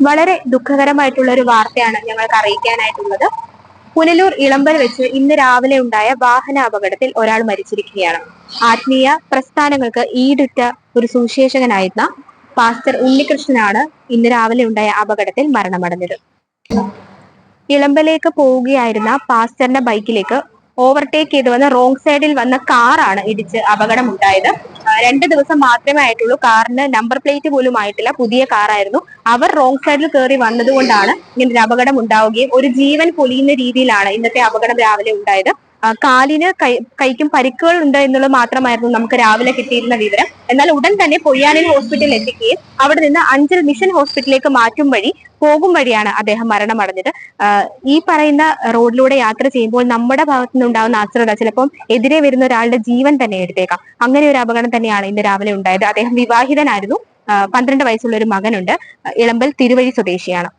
വളരെ ദുഃഖകരമായിട്ടുള്ള ഒരു വാർത്തയാണ് ഞങ്ങൾക്ക് അറിയിക്കാനായിട്ടുള്ളത്. പുനലൂർ ഇളമ്പൽ വെച്ച് ഇന്ന് രാവിലെ ഉണ്ടായ വാഹന അപകടത്തിൽ ഒരാൾ മരിച്ചിരിക്കുകയാണ്. ആത്മീയ പ്രസ്ഥാനങ്ങൾക്ക് ഈടുറ്റ ഒരു സുവിശേഷകനായിരുന്ന പാസ്റ്റർ ഉണ്ണികൃഷ്ണനാണ് ഇന്ന് രാവിലെ ഉണ്ടായ അപകടത്തിൽ മരണമടഞ്ഞത്. ഇളമ്പലേക്ക് പോവുകയായിരുന്ന പാസ്റ്ററിന്റെ ബൈക്കിലേക്ക് ഓവർടേക്ക് ചെയ്ത് വന്ന റോങ് സൈഡിൽ വന്ന കാറാണ് ഇടിച്ച് അപകടം ഉണ്ടായത് ആ, രണ്ട് ദിവസം മാത്രമേ ആയിട്ടുള്ളൂ. കാറിന് നമ്പർ പ്ലേറ്റ് പോലും ആയിട്ടില്ല. പുതിയ കാറായിരുന്നു അവർ റോങ് സൈഡിൽ കയറി വന്നതുകൊണ്ടാണ് ഇങ്ങനെ ഒരു അപകടം ഉണ്ടാവുകയും ഒരു ജീവൻ പൊലിയുന്ന രീതിയിലാണ് ഇന്നത്തെ അപകടം രാവിലെ ഉണ്ടായത്. കാലിന് കൈ കൈക്കും പരിക്കുകൾ ഉണ്ട് എന്നുള്ളത് മാത്രമായിരുന്നു നമുക്ക് രാവിലെ കിട്ടിയിരുന്ന വിവരം. എന്നാൽ ഉടൻ തന്നെ പൊയ്യാനിൽ ഹോസ്പിറ്റലിൽ എത്തിക്കുകയും അവിടെ നിന്ന് അഞ്ചൽ മിഷൻ ഹോസ്പിറ്റലിലേക്ക് മാറ്റും വഴി പോകും വഴിയാണ് അദ്ദേഹം മരണമടഞ്ഞത്. ഈ പറയുന്ന റോഡിലൂടെ യാത്ര ചെയ്യുമ്പോൾ നമ്മുടെ ഭാഗത്തു നിന്നുണ്ടാകുന്ന അശ്രദ്ധ ചിലപ്പം എതിരെ വരുന്ന ഒരാളുടെ ജീവൻ തന്നെ എടുത്തേക്കാം. അങ്ങനെ ഒരു അപകടം തന്നെയാണ് ഇന്ന് രാവിലെ ഉണ്ടായത്. അദ്ദേഹം വിവാഹിതനായിരുന്നു. പന്ത്രണ്ട് വയസ്സുള്ള ഒരു മകനുണ്ട്. ഇളമ്പൽ തിരുവഴി സ്വദേശിയാണ്.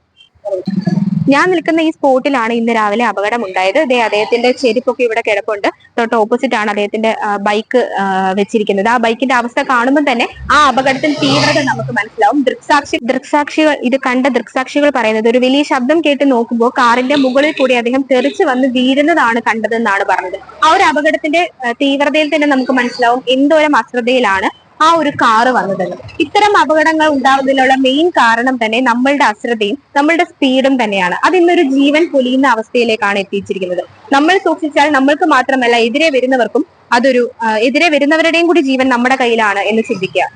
ഞാൻ നിൽക്കുന്ന ഈ സ്പോട്ടിലാണ് ഇന്ന് രാവിലെ അപകടം ഉണ്ടായത് ഇതേ അദ്ദേഹത്തിന്റെ ചെരുപ്പൊക്കെ ഇവിടെ കിടപ്പുണ്ട്. തൊട്ട് ഓപ്പോസിറ്റ് ആണ് അദ്ദേഹത്തിന്റെ ബൈക്ക് വെച്ചിരിക്കുന്നത്. ആ ബൈക്കിന്റെ അവസ്ഥ കാണുമ്പോൾ തന്നെ ആ അപകടത്തിൽ തീവ്രത നമുക്ക് മനസ്സിലാവും. ദൃക്സാക്ഷി ദൃക്സാക്ഷികൾ ഇത് കണ്ട ദൃക്സാക്ഷികൾ പറയുന്നത് ഒരു വലിയ ശബ്ദം കേട്ട് നോക്കുമ്പോൾ കാറിന്റെ മുകളിൽ കൂടി അദ്ദേഹം തെറിച്ച് വന്ന് വീഴുന്നതാണ് കണ്ടതെന്നാണ് പറഞ്ഞത്. ആ ഒരു അപകടത്തിന്റെ തീവ്രതയിൽ തന്നെ നമുക്ക് മനസ്സിലാവും എന്തോരം അശ്രദ്ധയിലാണ് ആ ഒരു കാറ് വന്നതെന്ന് ഇത്തരം അപകടങ്ങൾ ഉണ്ടാവുന്നതിനുള്ള മെയിൻ കാരണം തന്നെ നമ്മളുടെ അശ്രദ്ധയും നമ്മളുടെ സ്പീഡും തന്നെയാണ്. അത് ഇന്നൊരു ജീവൻ പൊലിയുന്ന അവസ്ഥയിലേക്കാണ് എത്തിച്ചിരിക്കുന്നത്. നമ്മൾ സൂക്ഷിച്ചാൽ നമ്മൾക്ക് മാത്രമല്ല എതിരെ വരുന്നവർക്കും അതൊരു എതിരെ വരുന്നവരുടെയും കൂടി ജീവൻ നമ്മുടെ കയ്യിലാണ് എന്ന് ചിന്തിക്കുക.